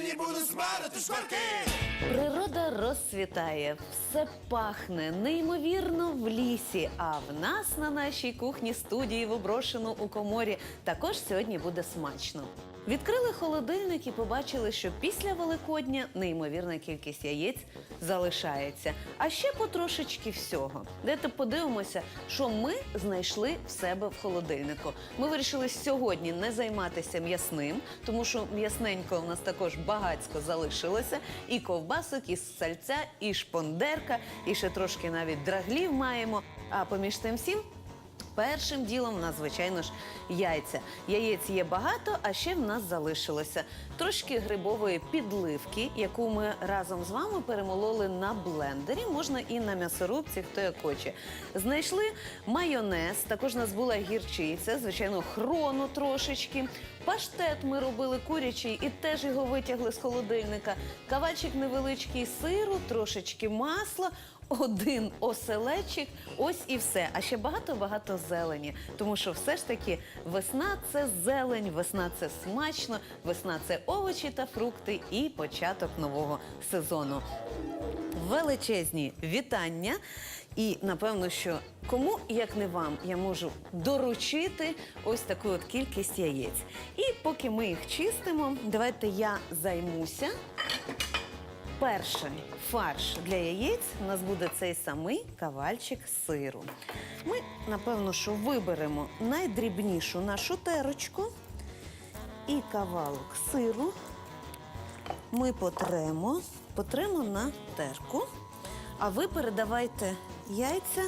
Зелені буду смарити шкварки. Природа розцвітає, все пахне неймовірно в лісі. А в нас на нашій кухні студії в оброшену у коморі також сьогодні буде смачно. Відкрили холодильник і побачили, що після Великодня неймовірна кількість яєць залишається. А ще потрошечки всього. Дайте подивимося, що ми знайшли в себе в холодильнику. Ми вирішили сьогодні не займатися м'ясним, тому що м'ясненько у нас також багацько залишилося. І ковбасок, і сальця, і шпондерка, і ще трошки навіть драглів маємо. А поміж тим всім Першим ділом у нас, звичайно ж, яйця. Яєць є багато, а ще в нас залишилося трошки грибової підливки, яку ми разом з вами перемололи на блендері. Можна і на м'ясорубці, хто як хоче. Знайшли майонез, також у нас була гірчиця, звичайно, хрону трошечки. Паштет ми робили курячий і теж його витягли з холодильника. Кавачик невеличкий сиру, трошечки масла один оселечик, ось і все. А ще багато-багато зелені. Тому що все ж таки весна це зелень, весна це смачно, весна це овочі та фрукти і початок нового сезону. Величезні вітання. І напевно, що кому, як не вам, я можу доручити ось таку от кількість яєць. І поки ми їх чистимо, давайте я займуся Перший фарш для яєць у нас буде цей самий кавальчик сиру. Ми, напевно, що виберемо найдрібнішу нашу терочку і кавалок сиру. Ми потремо, потремо на терку. А ви передавайте яйця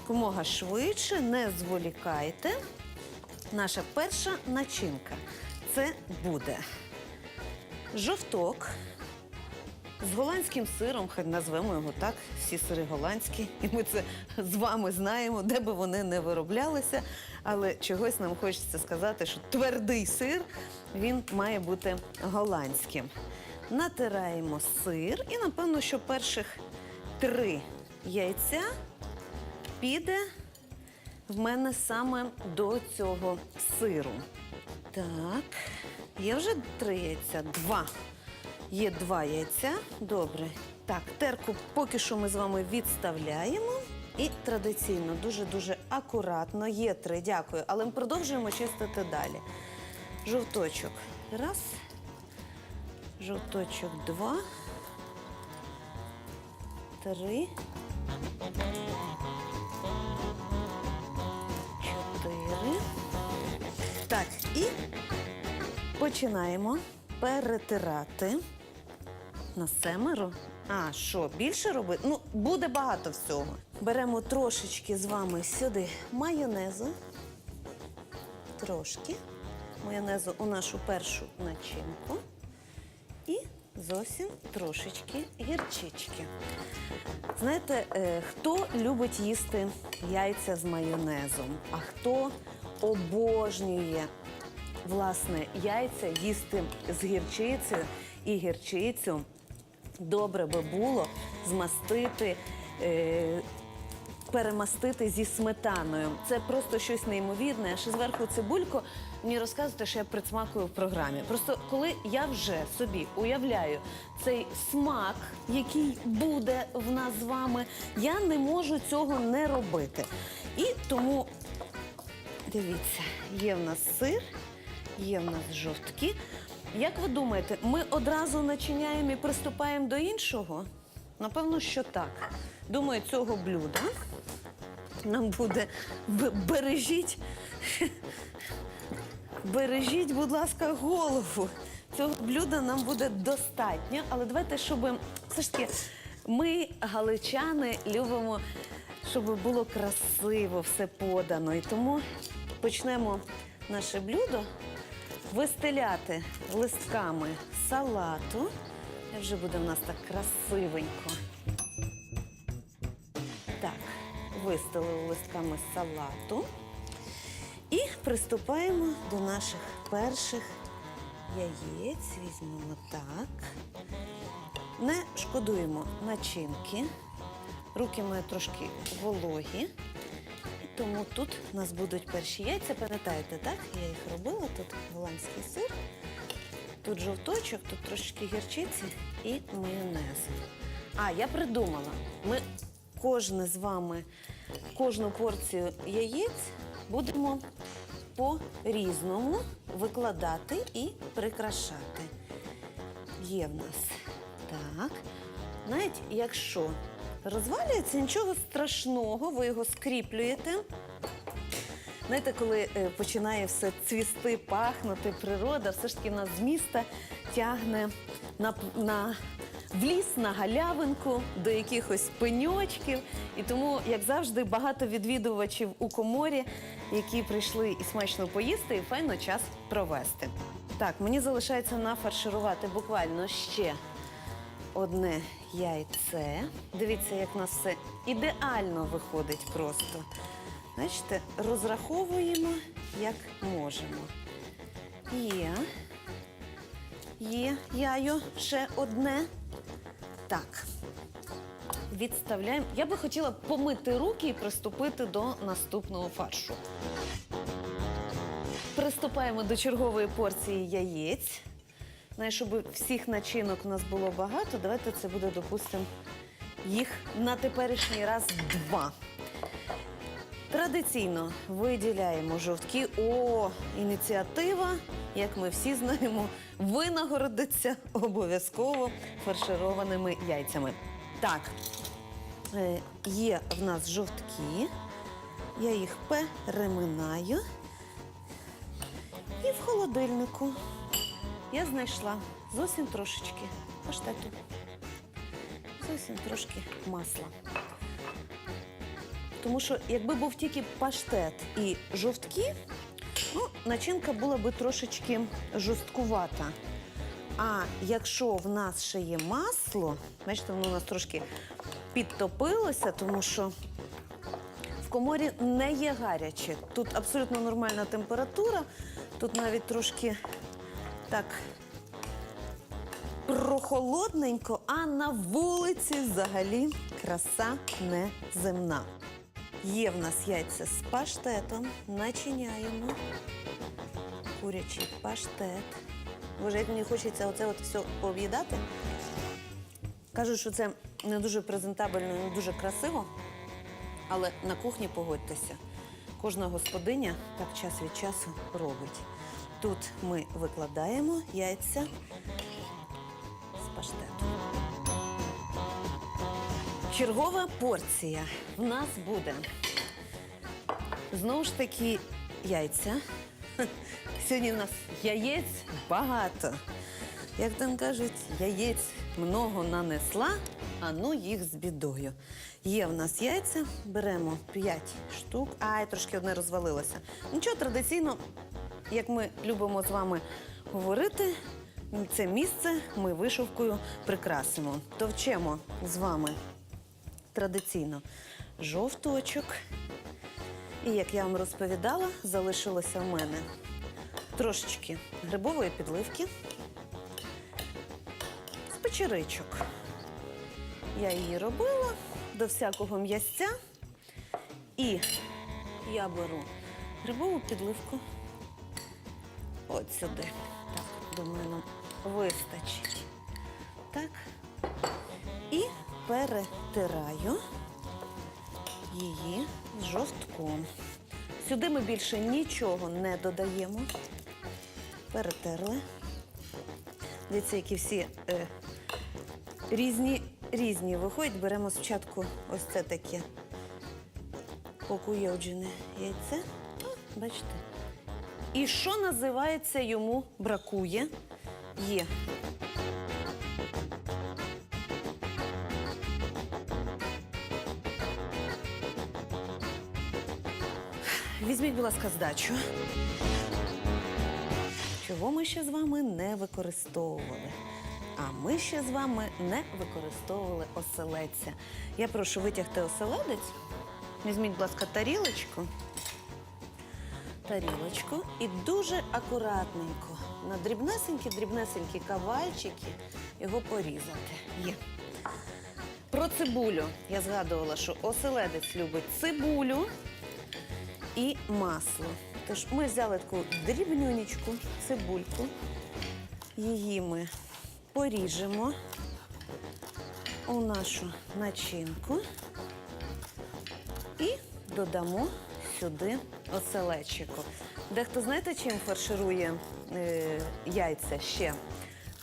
якомога швидше, не зволікайте. Наша перша начинка це буде жовток з голландським сиром, хай назвемо його так, всі сири голландські, і ми це з вами знаємо, де би вони не вироблялися. Але чогось нам хочеться сказати, що твердий сир він має бути голландським. Натираємо сир, і напевно, що перших три яйця піде в мене саме до цього сиру. Так, є вже три яйця, два. Є два яйця. Добре. Так, терку поки що ми з вами відставляємо. І традиційно, дуже-дуже акуратно. Є три, дякую. Але ми продовжуємо чистити далі. Жовточок. Раз. Жовточок два. Три. Чотири. Так, і починаємо перетирати на семеро. А, що, більше робити? Ну, буде багато всього. Беремо трошечки з вами сюди майонезу. Трошки. Майонезу у нашу першу начинку. І зовсім трошечки гірчички. Знаєте, е, хто любить їсти яйця з майонезом, а хто обожнює власне яйця їсти з гірчицею і гірчицю добре би було змастити. Е, Перемастити зі сметаною. Це просто щось неймовірне. Ще зверху цибульку мені розказуєте, що я присмакую в програмі. Просто коли я вже собі уявляю цей смак, який буде в нас з вами, я не можу цього не робити. І тому Дивіться, є в нас сир, є в нас жовтки. Як ви думаєте, ми одразу начиняємо і приступаємо до іншого? Напевно, що так. Думаю, цього блюда нам буде бережіть. Бережіть, будь ласка, голову. Цього блюда нам буде достатньо, але давайте, щоб все ж таки ми, галичани, любимо, щоб було красиво все подано. І тому почнемо наше блюдо вистеляти листками салату. І вже буде в нас так красивенько. Так, вистелили листками салату. І приступаємо до наших перших яєць. Візьмемо так. Не шкодуємо начинки. Руки мої трошки вологі. Тому тут у нас будуть перші яйця. Пам'ятаєте, так? Я їх робила. Тут голландський сир. Тут жовточок, тут трошечки гірчиці і майонез. А, я придумала. Ми кожне з вами, кожну порцію яєць будемо по-різному викладати і прикрашати. Є в нас. Так. Навіть якщо розвалюється, нічого страшного, ви його скріплюєте. Знаєте, коли е, починає все цвісти, пахнути, природа, все ж таки нас з міста тягне на, п- на в ліс, на галявинку, до якихось пеньочків. І тому, як завжди, багато відвідувачів у коморі, які прийшли і смачно поїсти, і файно час провести. Так, мені залишається нафарширувати буквально ще одне яйце. Дивіться, як у нас все ідеально виходить просто. Бачите, розраховуємо, як можемо. Є. Є яйо ще одне. Так. Відставляємо. Я би хотіла помити руки і приступити до наступного фаршу. Приступаємо до чергової порції яєць. Знаєш, щоб всіх начинок у нас було багато, давайте це буде, допустимо, їх на теперішній раз два. Традиційно виділяємо жовтки. О, ініціатива, як ми всі знаємо, винагородиться обов'язково фаршированими яйцями. Так, е, є в нас жовтки. Я їх переминаю. І в холодильнику я знайшла зовсім трошечки паштету. Зовсім трошки масла. Тому що якби був тільки паштет і жовтки, ну, начинка була би трошечки жорсткувата. А якщо в нас ще є масло, бачите, воно у нас трошки підтопилося, тому що в коморі не є гаряче. Тут абсолютно нормальна температура, тут навіть трошки так прохолодненько, а на вулиці взагалі краса неземна. Є в нас яйця з паштетом, начиняємо. Курячий паштет. Боже, як мені хочеться оце от все пооб'їдати. Кажуть, що це не дуже презентабельно, і не дуже красиво, але на кухні погодьтеся. Кожна господиня так час від часу робить. Тут ми викладаємо яйця з паштету. Чергова порція в нас буде. Знову ж таки, яйця. Сьогодні в нас яєць багато. Як там кажуть, яєць много нанесла, а ну їх з бідою. Є в нас яйця, беремо 5 штук. Ай, трошки одне розвалилося. Нічого традиційно, як ми любимо з вами говорити, це місце ми вишивкою прикрасимо. Товчемо з вами традиційно жовточок. І як я вам розповідала, залишилося в мене трошечки грибової підливки з печеричок. Я її робила до всякого м'ясця. І я беру грибову підливку от сюди. Так, думаю, нам вистачить. Так. І перетираю її з жовтком. Сюди ми більше нічого не додаємо. Перетерли. Дивіться, які всі е, різні, різні виходять. Беремо спочатку ось це таке покуйовджене яйце. Бачите. І що називається йому бракує? Є. Візьміть, будь ласка, здачу. Чого ми ще з вами не використовували? А ми ще з вами не використовували оселедця. Я прошу витягти оселедець. Візьміть, будь ласка, тарілочку. Тарілочку і дуже акуратненько на дрібнесенькі-дрібнесенькі кавальчики його порізати. Є. Про цибулю я згадувала, що оселедець любить цибулю і масло. Тож ми взяли таку дрібнюнечку цибульку, її ми поріжемо у нашу начинку і додамо сюди оселедчику. Дехто знаєте, чим фарширує е, яйця ще?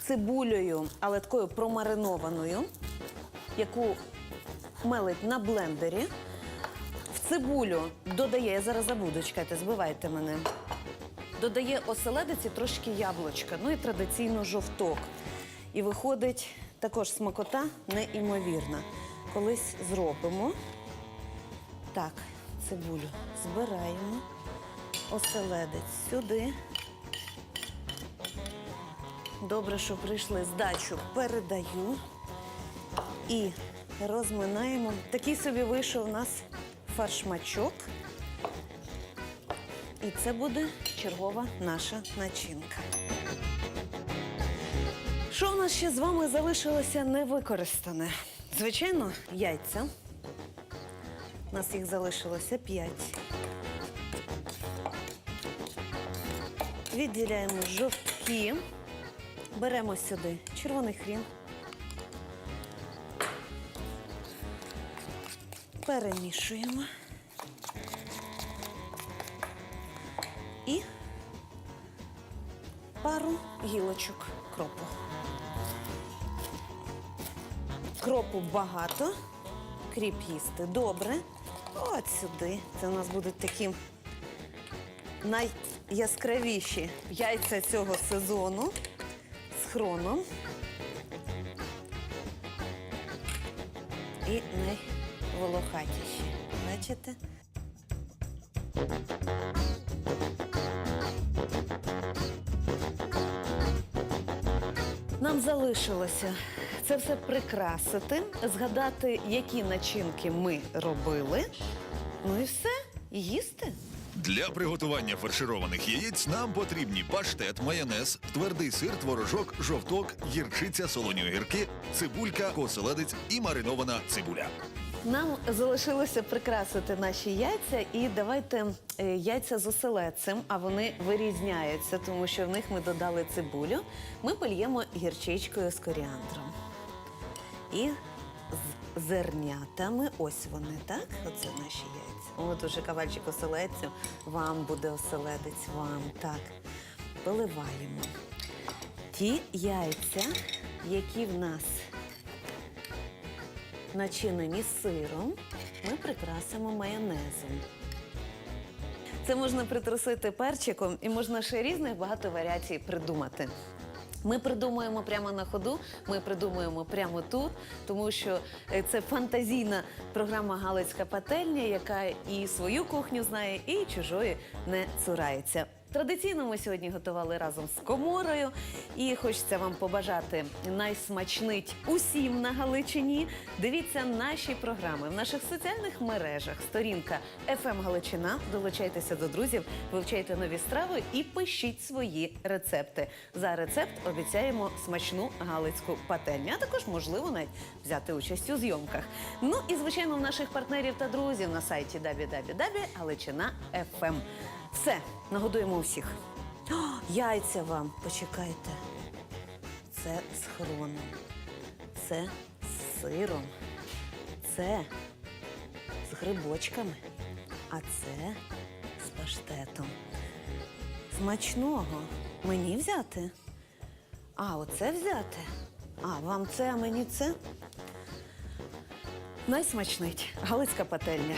Цибулею, але такою промаринованою, яку мелить на блендері. В цибулю додає, я зараз забуду, чекайте, збивайте мене. Додає оселедиці трошки яблучка, ну і традиційно жовток. І виходить також смакота неймовірна. Колись зробимо. Так, цибулю збираємо, оселедець сюди. Добре, що прийшли. Здачу передаю і розминаємо. Такий собі вийшов у нас фаршмачок. І це буде чергова наша начинка. Що у нас ще з вами залишилося невикористане? Звичайно, яйця. У нас їх залишилося 5. Відділяємо жовтки. Беремо сюди червоний хрін. Перемішуємо. І пару гілочок кропу. Кропу багато, кріп їсти добре. От сюди. Це у нас будуть такі найяскравіші яйця цього сезону з хроном. І найволохатіші. Бачите? Нам залишилося це все прикрасити, згадати, які начинки ми робили. Ну і все, і їсти. Для приготування фаршированих яєць нам потрібні паштет, майонез, твердий сир, творожок, жовток, гірчиця, солоні огірки, цибулька, оселедець і маринована цибуля. Нам залишилося прикрасити наші яйця, і давайте е, яйця з оселедцем, а вони вирізняються, тому що в них ми додали цибулю. Ми польємо гірчичкою з коріандром. І з зернятами. Ось вони, так? Оце наші яйця. От уже кавальчик оселедцю. Вам буде оселедець, вам так. Поливаємо. Ті яйця, які в нас начинені сиром, ми прикрасимо майонезом. Це можна притрусити перчиком і можна ще різних багато варіацій придумати. Ми придумуємо прямо на ходу, ми придумуємо прямо тут, тому що е, це фантазійна програма Галицька пательня, яка і свою кухню знає, і чужої не цурається. Традиційно ми сьогодні готували разом з коморою, і хочеться вам побажати найсмачнить усім на Галичині. Дивіться наші програми в наших соціальних мережах. Сторінка «ФМ Галичина. Долучайтеся до друзів, вивчайте нові страви і пишіть свої рецепти. За рецепт обіцяємо смачну галицьку пательню, а також можливо навіть взяти участь у зйомках. Ну і звичайно, в наших партнерів та друзів на сайті www.galичina.fm. Все, нагодуємо усіх. О, яйця вам, почекайте. Це з хроном, це з сиром, це з грибочками, а це з паштетом. Смачного мені взяти? А, оце взяти? А, вам це, а мені це? Найсмачнить. Галицька пательня.